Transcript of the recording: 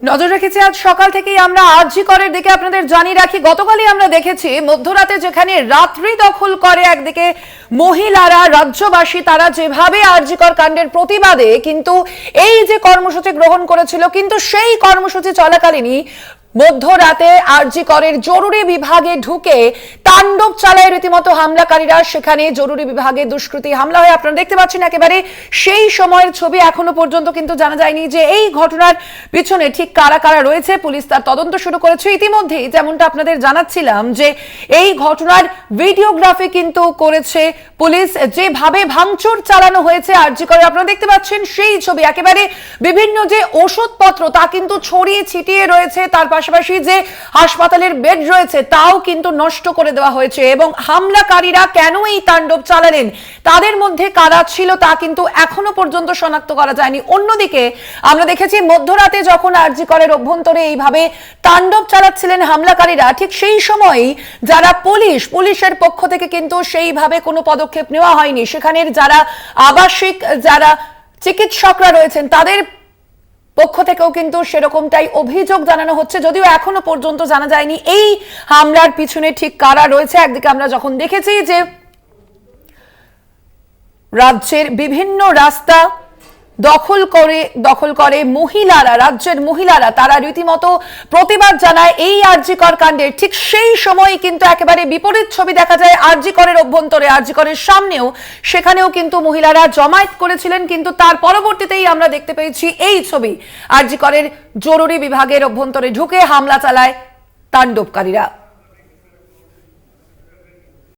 নজর রেখেছি আজ সকাল থেকেই আমরা আরজি করের দিকে আপনাদের জানিয়ে রাখি, গতকালই আমরা দেখেছি মধ্যরাতে যেখানে রাত্রি দখল করে একদিকে মহিলারা, রাজ্যবাসী, তারা যেভাবে আরজিকর কাণ্ডের প্রতিবাদে কিন্তু এই যে কর্মসূচি গ্রহণ করেছিল, কিন্তু সেই কর্মসূচি চলাকালীনই মধ্যরাতে আরজি করের জরুরি বিভাগে ঢুকে তাণ্ডব চালায় রীতিমতো হামলাকারীরা। সেখানে জরুরি বিভাগে দুষ্কৃতী হামলা হয়ে। আপনারা দেখতে পাচ্ছেন একেবারে সেই সময়ের ছবি এখনও পর্যন্ত কিন্তু জানা যায়নি যে এই ঘটনার পিছনে ঠিক কারা কারা রয়েছে। পুলিশ তার তদন্ত শুরু করেছে। ইতিমধ্যেই যেমনটা আপনাদের জানাচ্ছিলাম যে এই ঘটনার ভিডিওগ্রাফি কিন্তু করেছে পুলিশ। যেভাবে ভাঙচুর চালানো হয়েছে আরজি করে, আপনারা দেখতে পাচ্ছেন সেই ছবি। একেবারে বিভিন্ন যে ওষুধপত্র তা কিন্তু ছড়িয়ে ছিটিয়ে রয়েছে। তার পাশাপাশি যে হাসপাতালের বেড রয়েছে, তাও কিন্তু নষ্ট করে দেওয়া হয়েছে এবং হামলাকারীরা কেন এই তাণ্ডব চালালেন? তাদের মধ্যে কারা ছিল তা কিন্তু এখনও পর্যন্ত শনাক্ত করা যায়নি। অন্যদিকে, আমরা দেখেছি মধ্যরাতে যখন আরজি করের অভ্যন্তরে এইভাবে তাণ্ডব চালাচ্ছিলেন হামলাকারীরা, ঠিক সেই সময়ই যারা পুলিশ, পুলিশের পক্ষ থেকে কিন্তু সেইভাবে কোনো পদক্ষেপ নেওয়া হয়নি। সেখানের যারা আবাসিক, যারা চিকিৎসকরা রয়েছেন, তাদের পক্ষ থেকেও কিন্তু সেরকমটাই অভিযোগ জানানো হচ্ছে, যদিও এখনও পর্যন্ত জানা যায়নি এই হামলার পিছনে ঠিক কারা রয়েছে। একদিকে আমরা যখন দেখেছি যে রাজ্যের বিভিন্ন রাস্তা দখল করে দখল করে মহিলারা, রাজ্যের মহিলারা। তারা রীতিমতো প্রতিবাদ জানায় এই আরজিকর কাণ্ডের। ঠিক সেই সময় কিন্তু একেবারে বিপরীত ছবি দেখা যায় আরজিকরের অভ্যন্তরে আরজিকরের সামনেও। সেখানেও কিন্তু মহিলারা জমায়েত করেছিলেন, কিন্তু তার পরবর্তীতেই আমরা দেখতে পেয়েছি এই ছবি। আরজিকরের জরুরি বিভাগের অভ্যন্তরে ঢুকে হামলা চালায় তাণ্ডবকারীরা।